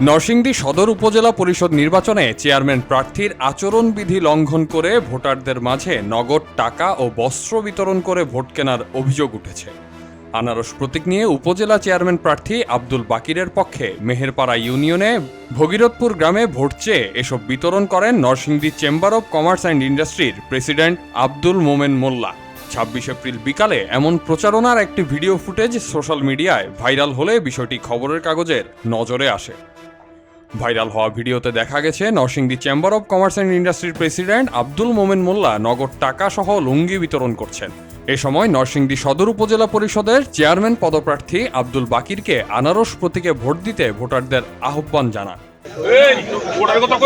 নরসিংদী সদর উপজেলা পরিষদ নির্বাচনে চেয়ারম্যান প্রার্থীর আচরণবিধি লঙ্ঘন করে ভোটারদের মাঝে নগদ টাকা ও বস্ত্র বিতরণ করে ভোট কেনার অভিযোগ উঠেছে। আনারস প্রতীক নিয়ে উপজেলা চেয়ারম্যান প্রার্থী আব্দুল বাকিরের পক্ষে মেহেরপাড়া ইউনিয়নে ভগীরথপুর গ্রামে ভোট চেয়ে এসব বিতরণ করেন Narsingdi chamber of commerce and ইন্ডাস্ট্রির প্রেসিডেন্ট আব্দুল মোমেন মোল্লা। ছাব্বিশ এপ্রিল বিকালে এমন প্রচারণার একটি ভিডিও ফুটেজ সোশ্যাল মিডিয়ায় ভাইরাল হলে বিষয়টি খবরের কাগজের নজরে আসে। ভাইরাল হওয়া ভিডিওতে দেখা গেছে Narsingdi chamber of commerce and ইন্ডাস্ট্রির প্রেসিডেন্ট আব্দুল মোমেন মোল্লা নগদ টাকা সহ লুঙ্গি বিতরণ করছেন। এ সময় নরসিংদী সদর উপজেলা পরিষদের চেয়ারম্যান পদপ্রার্থী আব্দুল বাকিরকে আনারস প্রতীকে ভোট দিতে ভোটারদের আহ্বান জানান। কথা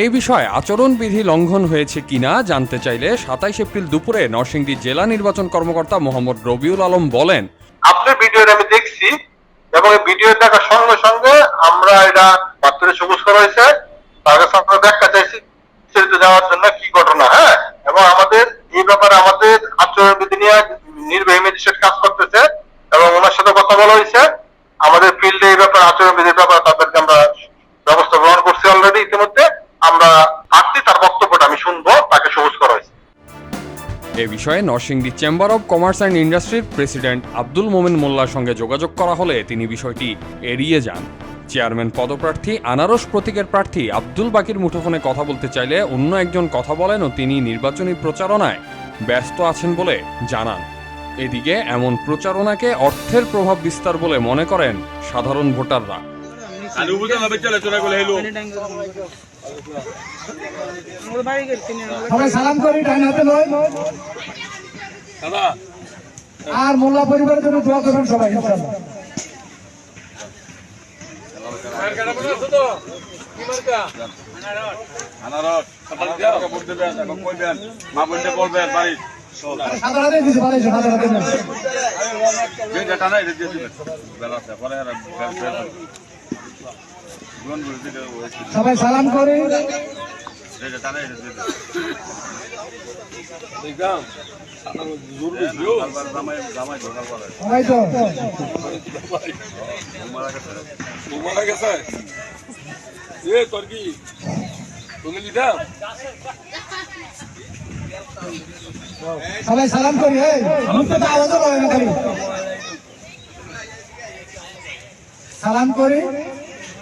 এই বিষয়ে আচরণবিধি লঙ্ঘন হয়েছে কিনা জানতে চাইলে সাতাইশ এপ্রিল দুপুরে নরসিংদী জেলা নির্বাচন কর্মকর্তা মোহাম্মদ রবিউল আলম বলেন, আপনার ভিডিওটা আমি দেখছি এবং ভিডিও দেখার সঙ্গে সঙ্গে আমরা এটা পাত্রে সবুজ করা হয়েছে। তার কাছে আমরা চাইছি, বিস্তারিত যাওয়ার জন্য কি ঘটনা হ্যাঁ? এবং আমাদের, এই ব্যাপারে আমাদের আচরণ বিধি নিয়ে নির্বাহী ম্যাজিস্ট্রেট কাজ করতেছে এবং ওনার সাথে কথা বলা হয়েছে। আমাদের ফিল্ডে এই ব্যাপারে আচরণ বিধির ব্যাপারে তাদেরকে আমরা আসছি তার বক্তব্যটা আমি শুনব তাকে সবুজ করা হয়েছে। এ বিষয়ে Narsingdi chamber of commerce and ইন্ডাস্ট্রির প্রেসিডেন্ট আব্দুল মোমেন মোল্লার সঙ্গে যোগাযোগ করা হলে তিনি বিষয়টি এড়িয়ে যান। চেয়ারম্যান পদপ্রার্থী আনারস প্রতীকের প্রার্থী আব্দুল বাকির মুঠোফোনে কথা বলতে চাইলে অন্য একজন কথা বলেন ও তিনি নির্বাচনী প্রচারণায় ব্যস্ত আছেন বলে জানান। এদিকে এমন প্রচারণাকে অর্থের প্রভাব বিস্তার বলে মনে করেন সাধারণ ভোটাররা। সবাই সালাম করি হাতে নয়। আর মোল্লা পরিবারের জন্য দোয়া করবেন সবাই ইনশাআল্লাহ। পরে সবাই সালাম করি। সবাই সালাম করি আওয়াজও করে না খালি। সালাম করি।